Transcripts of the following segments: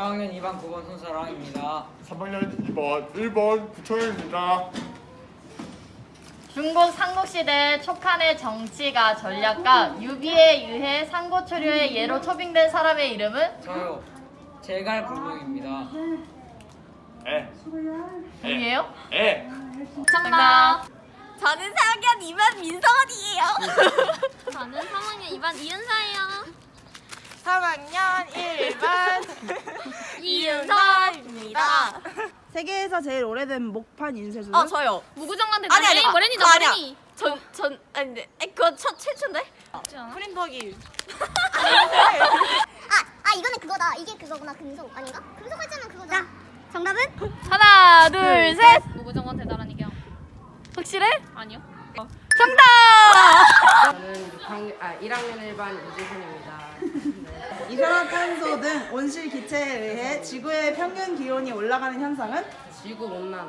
4학년 2반 9번 손사랑입니다. 3학년 2번 1번 구청입니다. 중국 삼국시대 초판의 정치가 전략가 유비에 의해 상고초려의 예로 초빙된 사람의 이름은 저요. 제갈불능입니다. 에. 누구예요? 에. 정답. 저는 4학년 2반 민성원이에요. 저는 3학년 2반 이은서예요. 3학년 1반 이윤서입니다. 세계에서 제일 오래된 목판 인쇄소는 어 저요. 무구정한테 아니 아니 머랭이죠 그거 아니야. 머랭이. 전전 아니 근데 에, 그거 첫 최초인데? 프린터기. 아, 아 이거는 그거다. 이게 그거구나. 금속 아닌가? 금속 활자는 그거다. 정답은? 하나, 둘, 셋. 무구정한 대단한 이겨. 확실해? 아니요. 정답. 저는 6학년, 아, 1학년 1반 이재훈입니다. 이산화탄소 등 온실 기체에 의해 지구의 평균 기온이 올라가는 현상은 지구 온난화.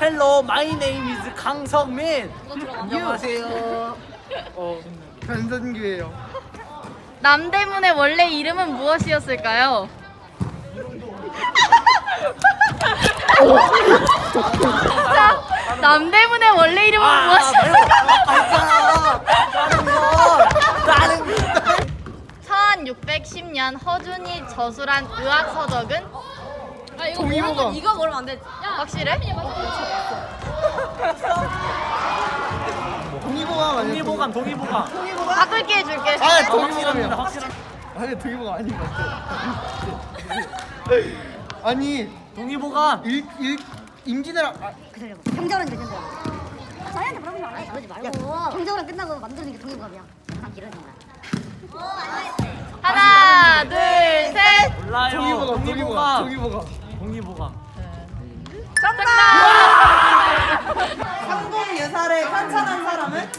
헬로 마이 네임 이즈 강성민. 안녕하세요. 어, 변선규예요. 남대문의 원래 이름은 무엇이었을까요? 자, 남대문의 원래 이름은 무엇이었을까요? 1610년 허준이 저술한 의학 서적은 아 이거 모르면 이거 모르면 안 돼. 야, 확실해? 동의보감 아니야? 동의보감 동의보감. 바꿀 기회 줄게. 아, 동의보감이야. 확실합니다. 아니, 동의보감 아닌 것 같아. 아니, 동의보감. 일, 일, 임진왜란 아, 경제론 되는데. 저희한테 물어보면 안 해. 그러지 말고. 경제론 끝나고 만드는 게 동의보감이야. 딱 이런 거야. 하나, 둘, 셋. 몰라요. 동의보감, 동의보감, 동의보감. 동의보감. 상공 유사를 관찰한 사람은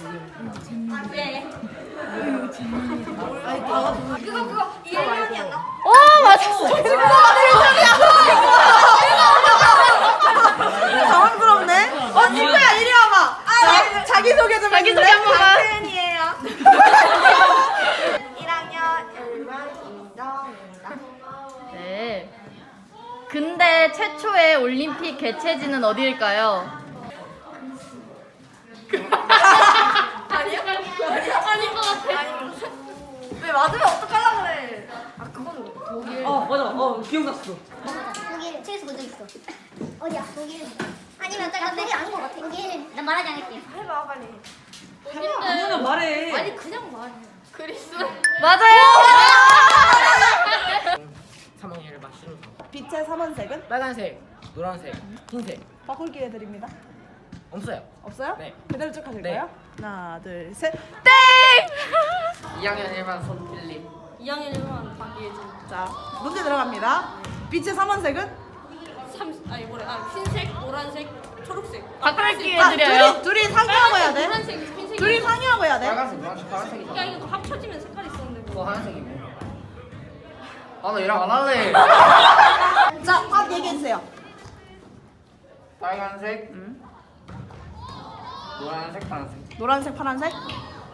오, 맞았어. 당황스럽네. 어 친구야 이리 와봐. 자, 자기 소개 좀 자기 소개 해줄래? 한 번만. 박태은이에요. 1학년 1반 김정입니다. 네. 근대 최초의 개최지는 어디일까요? 아닌 것 같아. 왜 맞으면 어떡하려고 그래? 아 그건 독일. 어 맞아. 어 기억났어. 독일 책에서 본적 있어. 어디야? 독일. 아니면 나 독일 아는 것 같아. 독일. 난 말하지 않을게. 해봐 빨리. 그냥 말해. 아니 그냥 말해. 그리스. 맞아요. 3학년 1반 신우성. 빛의 삼원색은 빨간색, 노란색, 흰색. 바꿀 기회 드립니다. 없어요. 없어요? 네. 그대로 쭉 하실까요? 하나, 둘, 셋. 2학년 1반 손필립. 2학년 1반 박예진. 자, 문제 들어갑니다. 빛의 삼원색은? 3 아니 뭐래? 아 흰색, 노란색, 초록색. 바꿀 기회 자, 드려요. 둘이 둘이 상의하고 해야 돼. 노란색, 흰색. 둘이 상의하고 해야 돼. 빨간색, 노란색, 파란색이잖아. 야 이거 합쳐지면 색깔 있었는데. 그거 하얀색이고. 아, 나 얘랑 안 할래. 자, 확 얘기해 주세요. 빨간색, 노란색, 파란색. 노란색, 파란색.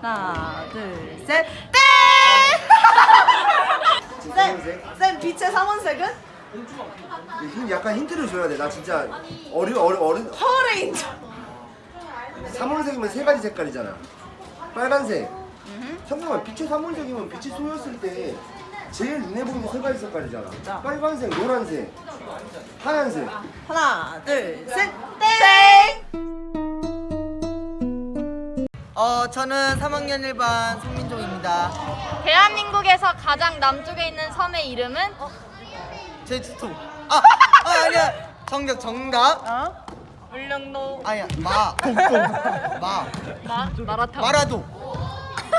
하나, 둘, 셋. 땡! 쌤, 쌤 빛의 삼원색은? 힘 약간 힌트를 줘야 돼. 나 진짜 어리 어리 어른 파워레인저. 삼원색이면 세 가지 색깔이잖아. 빨간색. 잠깐만 빛의 삼원색이면 빛이 쏘였을 때 제일 눈에 보이는 세 가지 색깔이잖아. 빨간색, 노란색, 하얀색. 하나, 둘, 셋. 땡! 어 저는 3학년 1반 송민종입니다. 대한민국에서 가장 남쪽에 있는 섬의 이름은 제주도. 아, 아 아니야. 정답 정답. 어? 울릉도. 아니야. 마. 마. 마 마라탕. 마라도.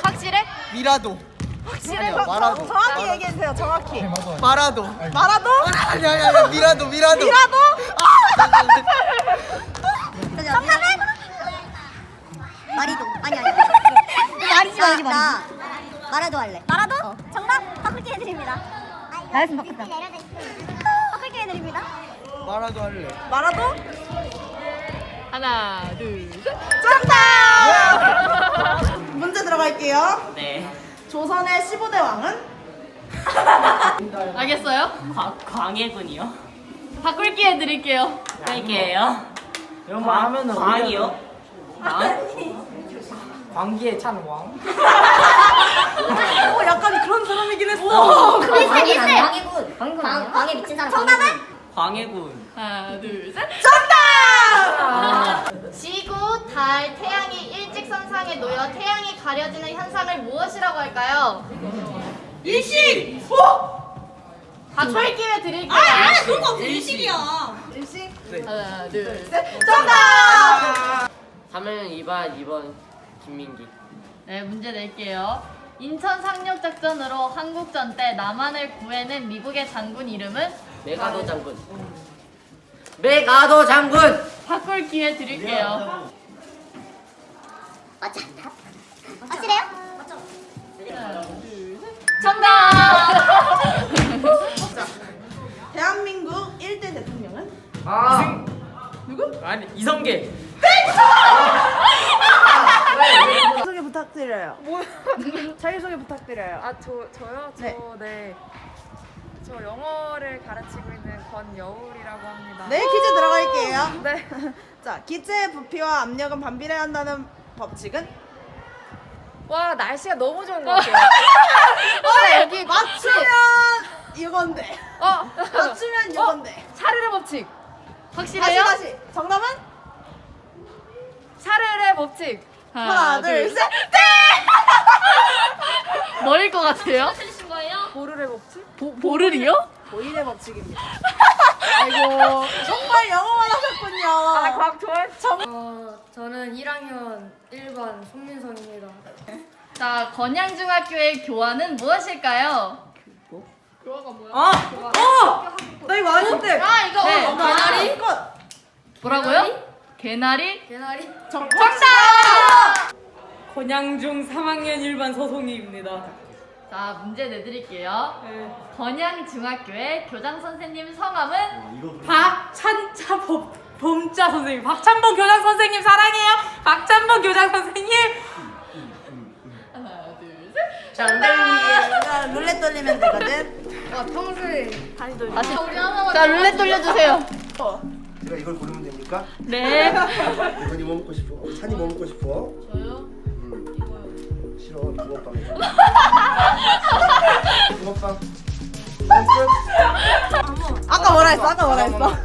확실해? 미라도. 확실해? 아니야, 마라도. 정확히 얘기해 주세요. 정확히. 마라도. 마라도? 아니야 아니야 아니야. 미라도 미라도. 미라도? 정답은? 마리도. 아니 아니. 마리지 말지 마. 마라도 할래. 마라도? 정답 바꿀게 해드립니다. 나였으면 바꿨다. 바꿀게 해드립니다. 마라도 할래. 마라도? 하나, 둘, 셋. 정답! 문제 들어갈게요. 네. 조선의 15대 왕은? 알겠어요? 광, 광해군이요? 바꿀 기회 드릴게요. 할게요. 이런 말 하면은 광이요? 광기에 찬 왕. 어, 약간 그런 사람이긴 했어. 비슷해 광해군 광, 광해 미친 사람 정답은? 광해군. 하나, 둘, 셋. 아, 지구, 달, 태양이 일직선상에 놓여 태양이 가려지는 현상을 무엇이라고 할까요? 일식! 바꿀 기회 드릴게요. 그런 거 없어. 일식이야. 하나, 둘, 셋. 3은 2번 2번 김민기 네, 문제 낼게요. 인천 상륙 작전으로 한국전 때 남한을 구해낸 미국의 장군 이름은 메가도 장군 메가도 장군 바꿀 기회 드릴게요. 맞지 않나? 확실해요? 정답! 대한민국 1대 대통령은? 아 아니 이성계. 소개 부탁드려요. 자기소개 부탁드려요. 아, 저, 저요? 저, 네. 네. 저 영어를 가르치고 있는 권여울이라고 합니다. 네, 퀴즈 들어갈게요. 네. 자, 기체의 부피와 압력은 반비례한다는 법칙은? 와, 날씨가 너무 좋은 것 같아요. 어, 여기 맞추면 이건데. 어, 맞추면 이건데. 샤르르 법칙. 다시 확실해요? 다시. 정답은? 샤르르 법칙. 하나, 둘, 셋. 뭐일 것 같아요? 보르르 법칙? 보, 보르리요? 보이의 법칙입니다. 아이고, 정말 영어만 하셨군요. 아, 과학 좋아해? 어, 저는 1학년 1반 손민성입니다. 자, 건양중학교의 교환은 무엇일까요? 어! 나 이거 아는데. 아, 이거 네. 어, 개나리? 뭐라고요? 개나리? 개나리? 정답! 권양중 3학년 1반 서송이입니다. 자, 문제 내드릴게요. 건양중학교의 교장 선생님 성함은 박찬차 법, 범자 선생님. 박찬범 교장 선생님 사랑해요. 박찬범 교장 선생님. 하나, 둘, 셋. 자, 룰렛 돌리면 되거든. 와, 평소에 다시. 자, 룰렛 돌려주세요. 제가 이걸 고르면 됩니까? 네. 이건이 뭐 먹고 싶어? 어, 찬이 뭐 먹고 싶어? 저요? 음. 싫어 붕어빵 붕어빵. 아까 뭐라 했어? 아까 뭐라 했어?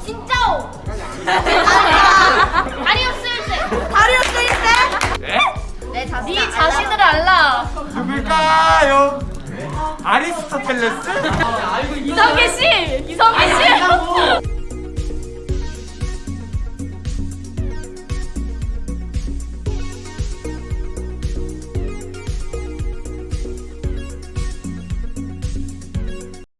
진짜오! 다리우스 1세! 다리우스 1세? 내 자신. 네 자신을 알라. 누굴까요? 아리스토텔레스? 이성계 씨!